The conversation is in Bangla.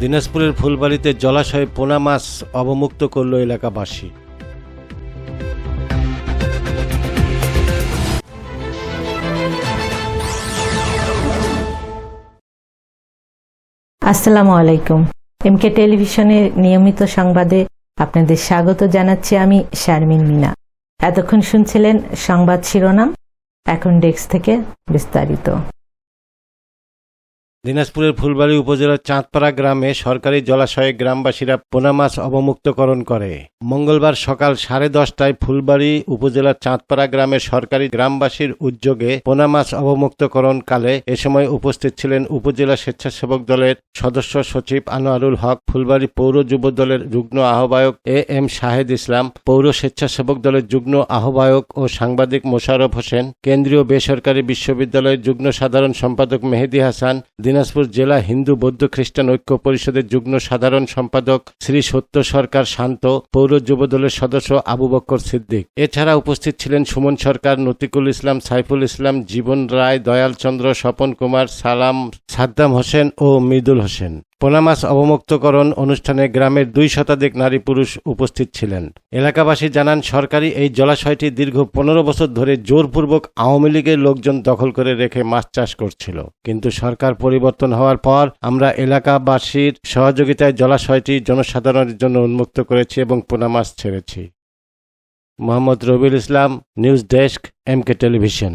দিনাজপুরের ফুলবাড়িতে জলাশয়ে পোনা মাছ অবমুক্ত করল এলাকাবাসী। আসসালামু আলাইকুম। এমকে টেলিভিশনের নিয়মিত সংবাদে আপনাদের স্বাগত জানাচ্ছি আমি শারমিন মিনা। এতক্ষণ শুনছিলেন সংবাদ শিরোনাম, এখন ডেস্ক থেকে বিস্তারিত। দিনাজপুরের ফুলবাড়ি উপজেলার চাঁদপাড়া গ্রামে সরকারি জলাশয়ে গ্রামবাসীরা পোনা মাছ অবমুক্তকরণ করে। মঙ্গলবার সকাল সাড়ে দশটায় ফুলবাড়ি উপজেলার চাঁদপাড়া গ্রামের সরকারি গ্রামবাসীর উদ্যোগে পোনা মাছ অবমুক্তকরণ কালে এ সময় উপস্থিত ছিলেন উপজেলা স্বেচ্ছাসেবক দলের সদস্য সচিব আনোয়ারুল হক, ফুলবাড়ি পৌর যুব দলের যুগ্ম আহ্বায়ক এ এম শাহেদ ইসলাম, পৌর স্বেচ্ছাসেবক দলের যুগ্ম আহ্বায়ক ও সাংবাদিক মোশারফ হোসেন, কেন্দ্রীয় বেসরকারি বিশ্ববিদ্যালয়ের যুগ্ম সাধারণ সম্পাদক মেহেদি হাসান দিনাজপুর জেলা হিন্দু বৌদ্ধ খ্রিস্টান ঐক্য পরিষদের যুগ্ম সাধারণ সম্পাদক শ্রী সত্য সরকার শান্ত, পৌর যুবদলের সদস্য আবু বক্কর সিদ্দিক। এছাড়া উপস্থিত ছিলেন সুমন সরকার, নতিকুল ইসলাম, সাইফুল ইসলাম, জীবন রায়, দয়াল চন্দ্র, স্বপন কুমার, সালাম সাদ্দাম হোসেন ও মৃদুল হোসেন। পোনামাছ অবমুক্তকরণ অনুষ্ঠানে গ্রামের দুই শতাধিক নারী পুরুষ উপস্থিত ছিলেন। এলাকাবাসী জানান, সরকারি এই জলাশয়টি দীর্ঘ পনেরো বছর ধরে জোরপূর্বক আওয়ামী লীগের লোকজন দখল করে রেখে মাছ চাষ করছিল। কিন্তু সরকার পরিবর্তন হওয়ার পর আমরা এলাকাবাসীর সহযোগিতায় জলাশয়টি জনসাধারণের জন্য উন্মুক্ত করেছি এবং পোনা মাছ ছেড়েছি। Mohammad Rabiul Islam, news desk, MK television.